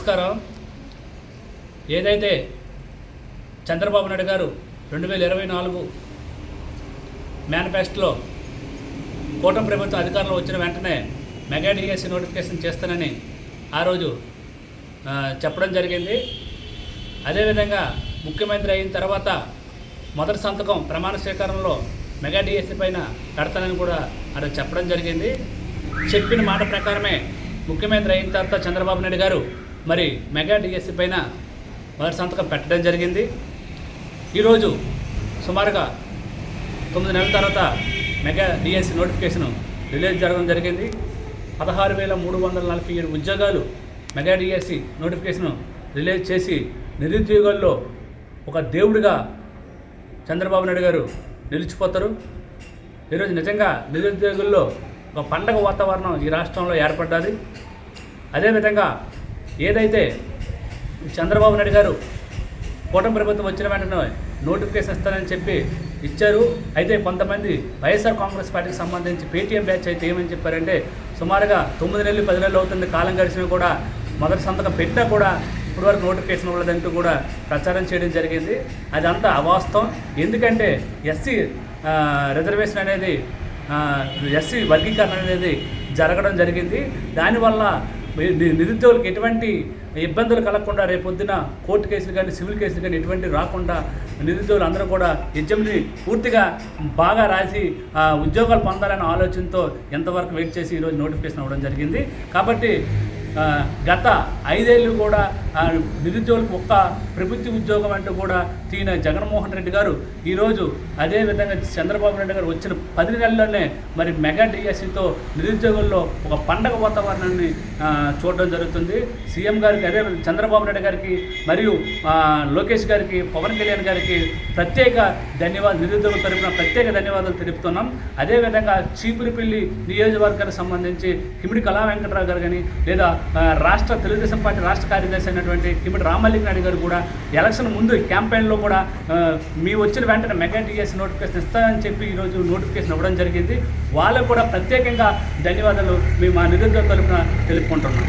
నమస్కారం. ఏదైతే చంద్రబాబు నాయుడు గారు రెండు వేల ఇరవై నాలుగు మేనిఫెస్టోలో కూటమి ప్రభుత్వం అధికారంలో వచ్చిన వెంటనే మెగా డిఎస్సి నోటిఫికేషన్ చేస్తానని ఆ రోజు చెప్పడం జరిగింది. అదేవిధంగా ముఖ్యమంత్రి అయిన తర్వాత మొదటి సంతకం ప్రమాణ స్వీకారంలో మెగా డిఎస్సి పైన కడతానని కూడా అది చెప్పడం జరిగింది. చెప్పిన మాట ప్రకారమే ముఖ్యమంత్రి అయిన తర్వాత చంద్రబాబు నాయుడు గారు మరి మెగా డిఎస్సి పైన మొదటి సంతకం పెట్టడం జరిగింది. ఈరోజు సుమారుగా తొమ్మిది నెలల తర్వాత మెగా డిఎస్సి నోటిఫికేషన్ రిలీజ్ జరగడం జరిగింది. పదహారు వేల మూడు వందల నలభై ఏడు ఉద్యోగాలు మెగా డిఎస్సి నోటిఫికేషన్ రిలీజ్ చేసి నిరుద్యోగాల్లో ఒక దేవుడిగా చంద్రబాబు నాయుడు గారు నిలిచిపోతారు. ఈరోజు నిజంగా నిరుద్యోగుల్లో ఒక పండగ వాతావరణం ఈ రాష్ట్రంలో ఏర్పడ్డది. అదేవిధంగా ఏదైతే చంద్రబాబు నాయుడు గారు కూటమి ప్రభుత్వం వచ్చిన వెంటనే నోటిఫికేషన్ ఇస్తానని చెప్పి ఇచ్చారు. అయితే కొంతమంది వైఎస్ఆర్ కాంగ్రెస్ పార్టీకి సంబంధించి పేటీఎం బ్యాచ్ అయితే ఏమని చెప్పారంటే సుమారుగా తొమ్మిది నెలలు పది నెలలు అవుతుంది. కాలం గడిచినా కూడా మొదటి సంతకం పెట్టినా కూడా ఇప్పటివరకు నోటిఫికేషన్ ఇవ్వలేదంటూ కూడా ప్రచారం చేయడం జరిగింది. అదంతా అవాస్తవం. ఎందుకంటే ఎస్సీ రిజర్వేషన్ అనేది ఎస్సీ వర్గీకరణ అనేది జరగడం జరిగింది. దానివల్ల నిరుద్యోగులకు ఎటువంటి ఇబ్బందులు కలగకుండా రేపొద్దున కోర్టు కేసులు కానీ సివిల్ కేసులు కానీ ఎటువంటి రాకుండా నిరుద్యోగులు అందరూ కూడా ఎగ్జామ్ని పూర్తిగా బాగా రాసి ఆ, ఉద్యోగాలు పొందాలనే ఆలోచనతో ఎంతవరకు వెయిట్ చేసి ఈరోజు నోటిఫికేషన్ అవ్వడం జరిగింది. కాబట్టి గత ఐదేళ్ళు కూడా ఆ, నిరుద్యోగులకు ఒక్క ప్రభుత్వ ఉద్యోగం అంటూ కూడా తీన జగన్మోహన్ రెడ్డి గారు ఈరోజు అదేవిధంగా చంద్రబాబు నాయుడు గారు వచ్చిన పది నెలల్లోనే మరి మెగా డిఎస్సితో నిరుద్యోగుల్లో ఒక పండగ వాతావరణాన్ని చూడడం జరుగుతుంది. సీఎం గారికి అదే చంద్రబాబు నాయుడు గారికి మరియు లోకేష్ గారికి పవన్ కళ్యాణ్ గారికి ప్రత్యేక ధన్యవాదాలు నిరుద్యోగుల తరపున ప్రత్యేక ధన్యవాదాలు తెలుపుతున్నాం. అదేవిధంగా చీపురిపల్లి నియోజకవర్గానికి సంబంధించి కిమిడి కళా వెంకటరావు గారు కానీ లేదా రాష్ట్ర తెలుగుదేశం పార్టీ రాష్ట్ర కార్యదర్శి అయినటువంటి కిమిటి రామల్లిక్ నాయుడు గారు కూడా ఎలక్షన్ ముందు క్యాంపెయిన్లో కూడా మీ వచ్చిన వెంటనే మెగా టీఎస్ నోటిఫికేషన్ ఇస్తానని చెప్పి ఈరోజు నోటిఫికేషన్ ఇవ్వడం జరిగింది. వాళ్ళకు కూడా ప్రత్యేకంగా ధన్యవాదాలు మేము మా నిరుద్యోగ తరఫున తెలుపుకుంటున్నాం.